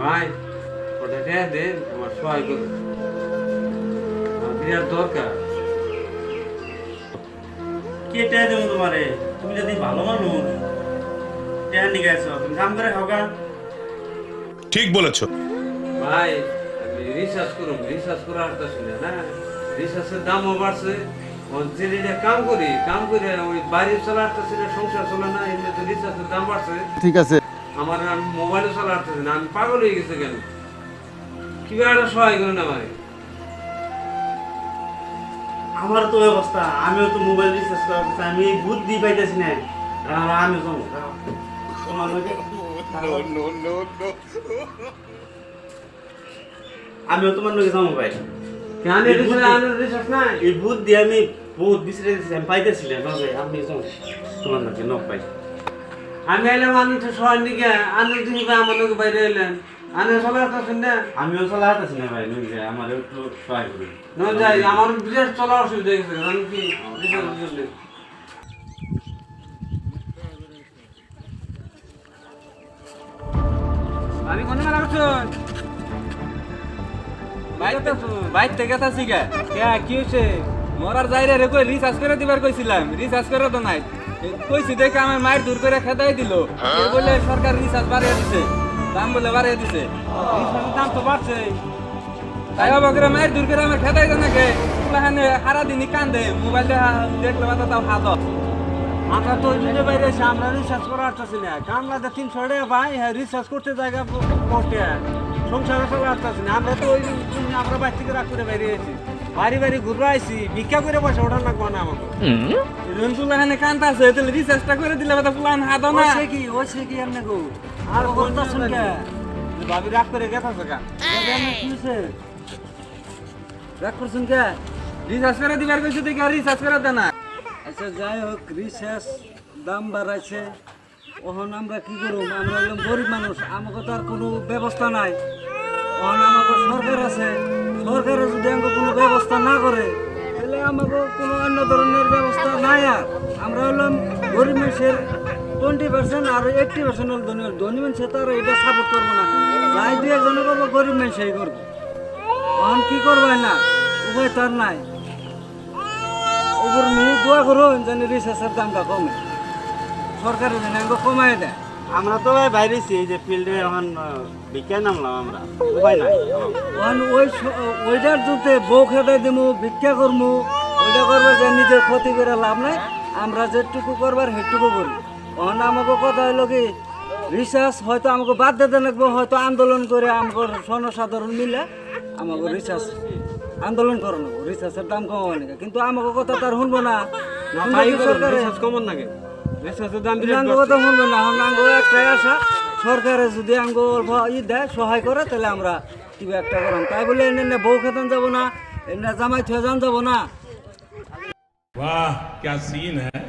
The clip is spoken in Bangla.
ভাই ওটা টেয়া দেন আমার সহায় করুন বিরাট দরকার। কে টেয়া দেবো তোমারে? তুমি যদি ভালো মানুষ টেয়া নিয়ে গেছো তুমি কাম করে খাও ঠিক বলেছ। ভাই আমি রিসার্চ করুন রিসার্চ করার একটা শুনে না? রিসার্চের দামও বাড়ছে। কাম করি কাম করে ওই বাড়ি চলা আসতেছে সংসার চলে না এমনি তো রিসার্চের দাম বাড়ছে। ঠিক আছে আমার আমি মোবাইলে চলা আসতেছে না আমি পাগল হয়ে গেছে কেন? কীভাবে একটা সহায় করেন আমারে? আমার তো অবস্থা আমিও তো মোবাইল রিচার্জ করতেছি আমি বুদ্ধি পাইতেছি না। আর আমি যাব আমিও তোমার লোকে যাব ভাই। এই বুদ্ধি আমি বহুত বিশ্রে আমি পাইতেছি না ভাই আপনি তোমার লোকে নক পাই আমি এলাম আনন্দ সহায় নিকে আনন্দ তুমি আমার লোক বাইরে এলেন। আনে চলা আসতেছেন না? আমিও চলা না ভাই নই যায় আমার একটু সহায় করুন। না যাই আমার বিরাট চলা অসুবিধা হয়ে গেছে কারণ কি আমি কোন মেলা করছ বাইর থেকে আছি কে কে কি হয়েছে? মরার যাইরে রে কই রিচার্জ করে দিবার কইছিলাম রিচার্জ করে তো নাই। কইছি দেখে আমার মায়ের দূর করে খেদাই দিল। এ বলে সরকার রিচার্জ বাড়িয়ে দিছে। দাম বলে বাড়িয়ে দিছে। দাম তো বাড়ছে। তাই বাবা করে মায়ের দূর করে আমার খেদাই দেয় নাকি ফুলাহানে সারা দিনই কান্দে। মোবাইল দেখলে মাথা তাও হাত আমরা তো ওই বাইরে এসে আমরা রিসার্চ করা আসতেছি না। কামলাতে তিনশো টাকা ভাই হ্যাঁ রিসার্চ করতে জায়গা করতে সংসারে চলে আসতেছি না। আমরা তো ওই জন্য আমরা বাইর থেকে রাখ করে বাইরে এসেছি বাড়ি বাড়ি ঘুরে আইছি ভিক্ষা করে ওঠার লাগবো না আমাকে। ফুলাহানে কান্দা আছে তাহলে রিচার্জটা করে দিলে হাত না কি ওইছে কি এমনি গো। আর করতেছেন কে? ভাবি রাগ করে গেছে কা রাগ করছেন কে? রিচার্জ করে দিবার কইছি দেখে রিচার্জ করে দেয় না। আচ্ছা যাই হোক রিচার্জ দাম বাড়াইছে। ওহন আমরা কি করব আমরা হলাম গরিব মানুষ আমাকে তো আর কোনো ব্যবস্থা নাই। ওহন আমাকে সরকার আছে। সরকারে যদি আমাকে কোনো না করে, তাহলে আমাকে কোনো অন্য ধরনের ব্যবস্থা নাই আর। আমরা হলাম গরিব মানুষের টোয়েন্টি পার্সেন্ট আর এইট্টি পার্সেন্ট হল ধনী ধনী মানুষের তো আর এটা সাপোর্ট করব না। যাই দুই একজনে করব, গরিব মানুষই করব। ওহন কি করবে না? উভয় তার নাই। উপর মিনি দোয়া করুন যেন রিসার্চের দামটা কমে। সরকারের যেন কমায় দেয়। আমরা তো ভাই বাইরেছি এই যে ফিল্ডে এখন বিজ্ঞান নামলাম আমরা। উপায় নাই। ওখান ওই ওইটার জুতে বউ খেতে দিমু ভিক্ষা করমু ওইটা করবার যে নিজের ক্ষতি করে লাভ নাই আমরা যেটুকু করবার সেটুকু করি। ওখানে আমাকে কথা হইল কি রিসার্চ হয়তো আমাকে বাদ দিতে লাগবো হয়তো আন্দোলন করে আমাকে জনসাধারণ মিলে আমাকে রিসার্চ আন্দোলন করে নেব। রিসার্চের দাম কমাবো নাকি? কিন্তু আমাকে কথা তার শুনব না। কি কমন নাকি? তো মূল্য সরকারে যদি আঙ্গো অল্প ই দেয় সহায় করে তাহলে আমরা কিবা একটা করাম। তাই বলে এনে বউ খেতান যাব না এনে জামাই থুয়ে যাব না। বাহ ক্যা সিন হ্যাঁ।